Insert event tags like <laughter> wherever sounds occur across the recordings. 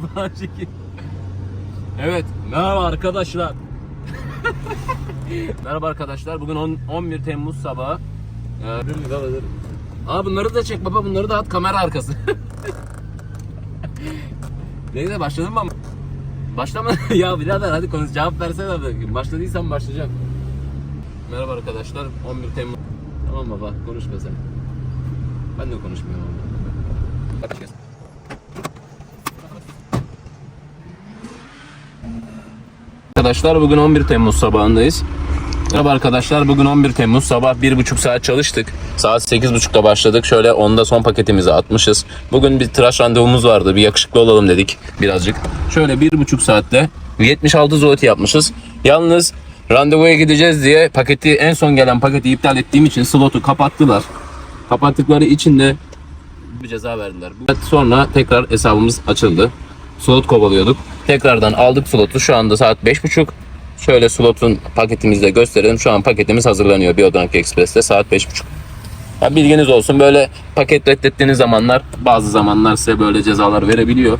falan çekeyim. Evet, merhaba arkadaşlar. <laughs> merhaba arkadaşlar. Bugün on- 11 Temmuz sabahı. Ee, Aa bunları da çek baba, bunları da at kamera arkası. <laughs> Neyse başladın mı? ama? Başlama <laughs> ya birader hadi konuş cevap versene abi. Başladıysan başlayacağım. Merhaba arkadaşlar. 11 Temmuz. Tamam baba konuşma sen. Ben de konuşmuyorum. Hadi Arkadaşlar bugün 11 Temmuz sabahındayız. Merhaba arkadaşlar bugün 11 Temmuz sabah 1,5 saat çalıştık. Saat 8.30'da başladık. Şöyle 10'da son paketimizi atmışız. Bugün bir tıraş randevumuz vardı. Bir yakışıklı olalım dedik birazcık. Şöyle 1,5 saatte 76 zloty yapmışız. Yalnız randevuya gideceğiz diye paketi en son gelen paketi iptal ettiğim için slotu kapattılar. Kapattıkları için de bir ceza verdiler. Sonra tekrar hesabımız açıldı. Slot kovalıyorduk. Tekrardan aldık slotu. Şu anda saat 5.30. Şöyle slotun paketimizi de gösterelim. Şu an paketimiz hazırlanıyor Biodank Express'te saat 5.30. Ya bilginiz olsun böyle paket reddettiğiniz zamanlar bazı zamanlar size böyle cezalar verebiliyor.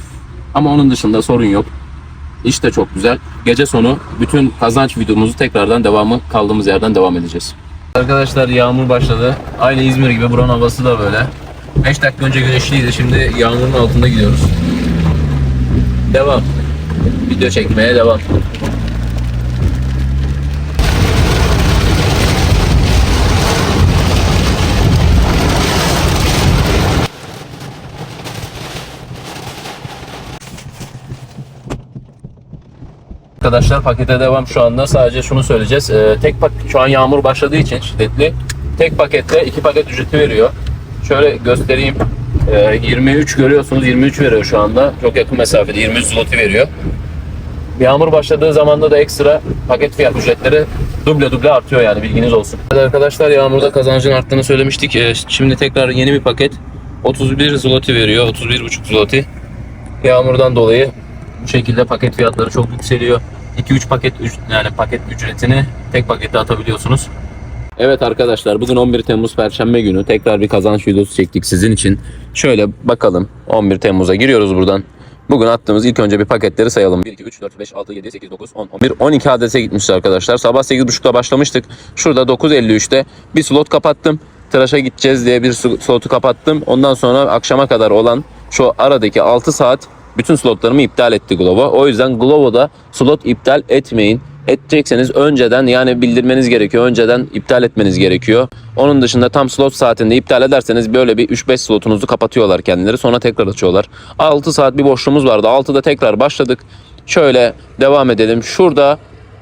Ama onun dışında sorun yok. İş de çok güzel. Gece sonu bütün kazanç videomuzu tekrardan devamı kaldığımız yerden devam edeceğiz. Arkadaşlar yağmur başladı. Aynı İzmir gibi buranın havası da böyle. 5 dakika önce güneşliydi. Şimdi yağmurun altında gidiyoruz. Devam. Video çekmeye devam. Arkadaşlar pakete devam şu anda. Sadece şunu söyleyeceğiz. Ee, tek pak şu an yağmur başladığı için şiddetli. Tek pakette iki paket ücreti veriyor. Şöyle göstereyim. Ee, 23 görüyorsunuz. 23 veriyor şu anda. Çok yakın mesafede 23 zloty veriyor. Yağmur başladığı zamanda da ekstra paket fiyat ücretleri duble duble artıyor yani bilginiz olsun. Evet arkadaşlar yağmurda kazancın arttığını söylemiştik. Ee, şimdi tekrar yeni bir paket 31 zloty veriyor. 31,5 zloty. Yağmurdan dolayı bu şekilde paket fiyatları çok yükseliyor. 2-3 paket yani paket ücretini tek pakette atabiliyorsunuz. Evet arkadaşlar bugün 11 Temmuz Perşembe günü tekrar bir kazanç videosu çektik sizin için. Şöyle bakalım 11 Temmuz'a giriyoruz buradan. Bugün attığımız ilk önce bir paketleri sayalım. 1, 2, 3, 4, 5, 6, 7, 8, 9, 10, 11, 12 adrese gitmişiz arkadaşlar. Sabah 8.30'da başlamıştık. Şurada 9.53'te bir slot kapattım. Tıraşa gideceğiz diye bir slotu kapattım. Ondan sonra akşama kadar olan şu aradaki 6 saat bütün slotlarımı iptal etti Glovo. O yüzden Glovo'da slot iptal etmeyin. Edecekseniz önceden yani bildirmeniz gerekiyor. Önceden iptal etmeniz gerekiyor. Onun dışında tam slot saatinde iptal ederseniz böyle bir 3-5 slotunuzu kapatıyorlar kendileri. Sonra tekrar açıyorlar. 6 saat bir boşluğumuz vardı. 6'da tekrar başladık. Şöyle devam edelim. Şurada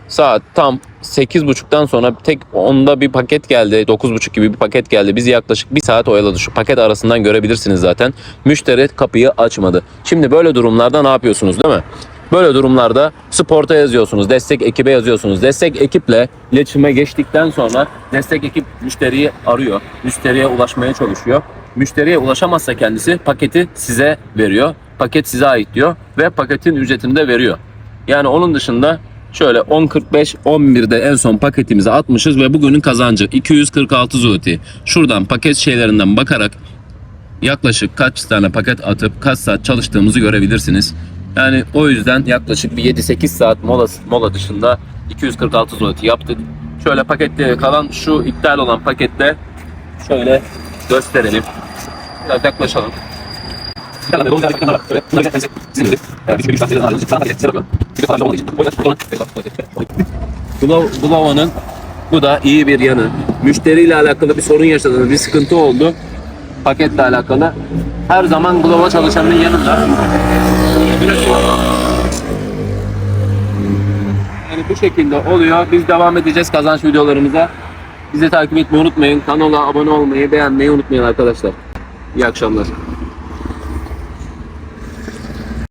saat tam 8.30'dan sonra tek onda bir paket geldi. 9.30 gibi bir paket geldi. Bizi yaklaşık bir saat oyaladı. Şu paket arasından görebilirsiniz zaten. Müşteri kapıyı açmadı. Şimdi böyle durumlarda ne yapıyorsunuz değil mi? Böyle durumlarda sporta yazıyorsunuz, destek ekibe yazıyorsunuz. Destek ekiple iletişime geçtikten sonra destek ekip müşteriyi arıyor. Müşteriye ulaşmaya çalışıyor. Müşteriye ulaşamazsa kendisi paketi size veriyor. Paket size ait diyor ve paketin ücretini de veriyor. Yani onun dışında şöyle 10.45 11'de en son paketimizi atmışız ve bugünün kazancı 246 zloty. Şuradan paket şeylerinden bakarak yaklaşık kaç tane paket atıp kaç saat çalıştığımızı görebilirsiniz. Yani o yüzden yaklaşık bir 7-8 saat mola, mola dışında 246 zloty yaptık. Şöyle pakette kalan şu iptal olan pakette şöyle gösterelim. Biraz yaklaşalım. Glow'un bu da iyi bir yanı. Müşteriyle alakalı bir sorun yaşadığınız bir sıkıntı oldu. Paketle alakalı. Her zaman Glow'a çalışanın yanında. Yani bu şekilde oluyor. Biz devam edeceğiz kazanç videolarımıza. Bizi takip etmeyi unutmayın. Kanala abone olmayı, beğenmeyi unutmayın arkadaşlar. İyi akşamlar.